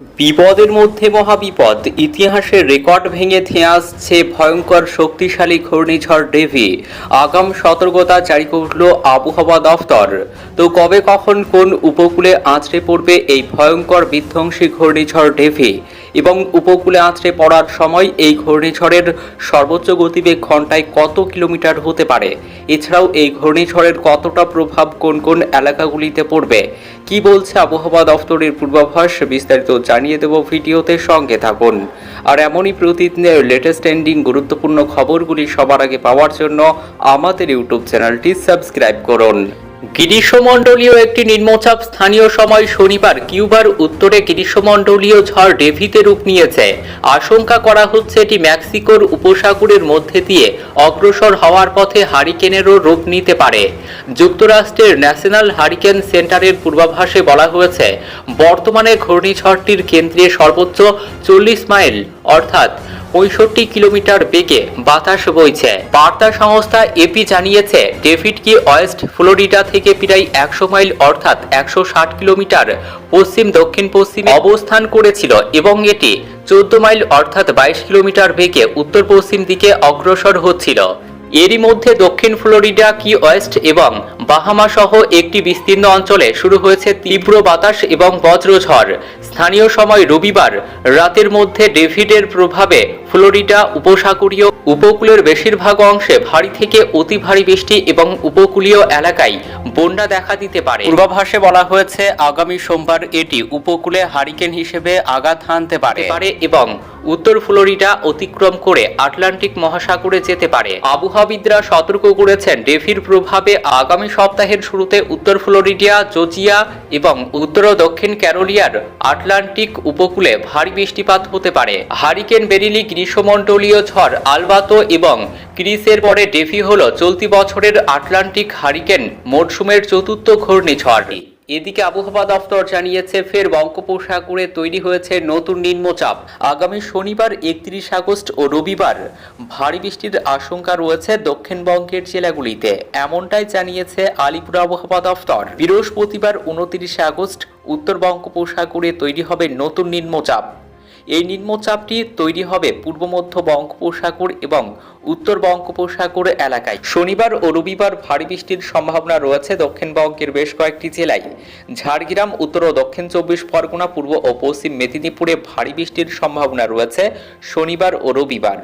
বিপদের মধ্যে মহাবিপদ। ইতিহাসের রেকর্ড ভেঙে ধেয়ে আসছে ভয়ঙ্কর শক্তিশালী ঘূর্ণিঝড় ডেভি। আগাম সতর্কতা জারি করল আবহাওয়া দফতর। তো কবে কখন কোন উপকূলে আঁচড়ে পড়বে এই ভয়ঙ্কর বিধ্বংসী ঘূর্ণিঝড় ডেভি? এবং উপকূলে আঁচড়ে পড়ার সময় এই ঘূর্ণিঝড়ের সর্বোচ্চ গতিবেগ ঘন্টায় কত কিলোমিটার হতে পারে? এছাড়াও এই ঘূর্ণিঝড়ের কতটা প্রভাব কোন কোন এলাকাগুলিতে পড়বে? কি বলছে আবহাওয়া দফতরের পূর্বাভাস বিস্তারিত জানিয়ে দেব ভিডিওতে সঙ্গে থাকুন। আর এমনই প্রতিদিনের লেটেস্ট এন্ডিং গুরুত্বপূর্ণ খবরগুলি সবার আগে পাওয়ার জন্য আমাদের ইউটিউব চ্যানেলটি সাবস্ক্রাইব করুন। গ্রীষ্মমণ্ডলীয় একটি নিম্নচাপ স্থানীয় সময় শনিবার কিউবার উত্তরে গ্রীষ্মমণ্ডলীয় ঝড় ডেভিতে রূপ নিয়েছে। আশঙ্কা করা হচ্ছে এটি মেক্সিকোর উপসাগরের মধ্যে দিয়ে অগ্রসর হওয়ার পথে হারিকেনেরও রূপ নিতে পারে। যুক্তরাষ্ট্রের ন্যাশনাল হারিকেন সেন্টারের পূর্বাভাসে বলা হয়েছে, বর্তমানে ঘূর্ণিঝড়টির কেন্দ্রে সর্বোচ্চ চল্লিশ মাইল, অর্থাৎ পঁয়ষট্টি কিলোমিটার বেগে বাতাস বইছে। বার্তা সংস্থা এপি জানিয়েছে, ডেভিড কি ওয়েস্ট ফ্লোরিডা থেকে প্রায় একশো মাইল অর্থাৎ একশো ষাট কিলোমিটার পশ্চিম দক্ষিণ পশ্চিমে অবস্থান করেছিল এবং এটি চোদ্দ মাইল অর্থাৎ বাইশ কিলোমিটার বেগে উত্তর পশ্চিম দিকে অগ্রসর হচ্ছিল। এরই মধ্যে দক্ষিণ ফ্লোরিডা কি ওয়েস্ট এবং বাহামা সহ একটি বিস্তীর্ণ অঞ্চলে শুরু হয়েছে তীব্র বাতাস এবং বজ্রঝড়। স্থানীয় সময় রবিবার রাতের মধ্যে ডেভিডের প্রভাবে ফ্লোরিডা উপসাগরীয় উপকূলের বেশিরভাগ অংশে ভারী থেকে অতি ভারী বৃষ্টি এবং উপকূলীয় এলাকায় বন্যা দেখা দিতে পারে। পূর্বাভাসে বলা হয়েছে আগামী সোমবার এটি উপকূলে হারিকেন হিসেবে আঘাত হানতে পারে। পারে এবং উত্তর ফ্লোরিডা অতিক্রম করে আটলান্টিক মহাসাগরে যেতে পারে। আবহাওয়াবিদরা সতর্ক করেছেন ডেভির প্রভাবে আগামী সপ্তাহের শুরুতে উত্তর ফ্লোরিডিয়া, জর্জিয়া এবং উত্তর ও দক্ষিণ ক্যারোলিয়ার আটলান্টিক উপকূলে ভারী বৃষ্টিপাত হতে পারে। হারিকেন বেরিলি গ্রীষ্মমণ্ডলীয় ঝড় আলবাতো এবং ক্রিসের পরে ডেফি হল চলতি বছরের আটলান্টিক হারিকেন মরশুমের চতুর্থ ঘূর্ণিঝড়। এদিকে আবহাওয়া দফতর জানিয়েছে, ফের বঙ্গোপসাগরে তৈরি হয়েছে নতুন নিম্নচাপ। আগামী শনিবার একত্রিশ আগস্ট ও রবিবার ভারী বৃষ্টির আশঙ্কা রয়েছে দক্ষিণবঙ্গের জেলাগুলিতে। এমনটাই জানিয়েছে আলিপুর আবহাওয়া দফতর। বৃহস্পতিবার উনত্রিশে আগস্ট উত্তর বঙ্গোপসাগরে তৈরি হবে নতুন নিম্নচাপ। এই নিম্নচাপটি তৈরি হবে পূর্ব মধ্য বঙ্গোপসাগর এবং উত্তর বঙ্গোপসাগর এলাকায়। শনিবার ও রবিবার ভারী বৃষ্টির সম্ভাবনা রয়েছে দক্ষিণবঙ্গের বেশ কয়েকটি জেলায়। ঝাড়গ্রাম, উত্তর ও দক্ষিণ চব্বিশ পরগনা, পূর্ব ও পশ্চিম মেদিনীপুরে ভারী বৃষ্টির সম্ভাবনা রয়েছে শনিবার ও রবিবার।